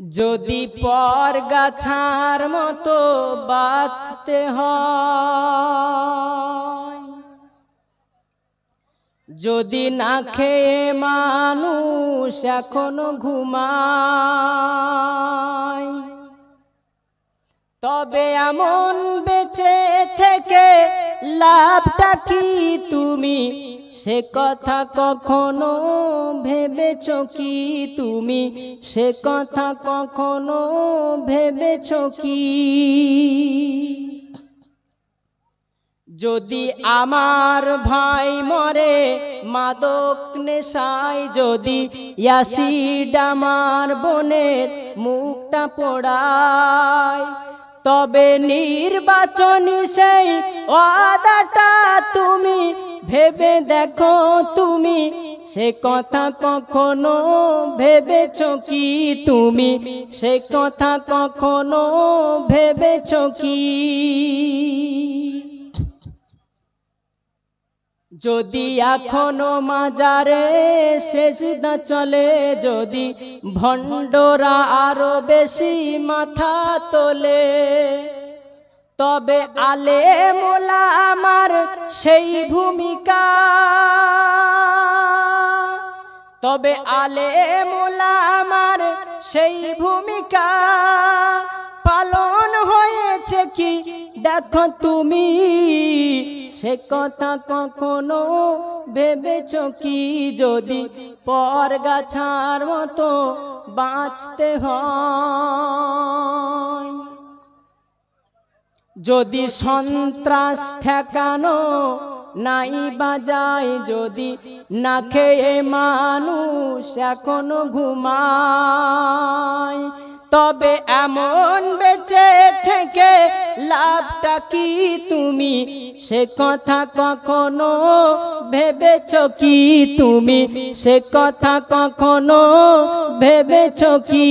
যদি পর গাছার মতো বাঁচতে হয় যদি না খেয়ে মানুষ এখনও ঘুমায় তবে এমন বেঁচে থেকে লাভটা কি তুমি? সে কথা কখনো ভেবেছ কি তুমি? সে কথা কখনো ভেবেছ কি? যদি আমার ভাই মরে, মাদক নেশায় যদি ইয়াসিড আমার বোনের মুখটা পোড়ায় তবে নির্বাচনী সেই ওয়াদাটা তুমি ভেবে দেখো তুমি, সে কথা কখনো ভেবেছ কি তুমি? সে কথা কখনো ভেবেছ কি? যদি এখনও মাজারে শেষ না চলে যদি ভণ্ডরা আরও বেশি মাথা তোলে তবে আলে মোলা আমার সেই ভূমিকা। তবে আলে মোলা আমার সেই ভূমিকা। পালন হয়েছে কি দেখো তুমি সে কথা কখনো ভেবেছ কি? যদি পর গাছার মতো বাঁচতে হয়। যদি সন্ত্রাস ঠেকানো নাই বাজায় যদি না খেয়ে মানুষ এখনও ঘুমায়। তবে এমন বেঁচে থেকে লাভটা কি তুমি? সে কথা কখনো ভেবেছ কি তুমি? সে কথা কখনো ভেবেছ কি?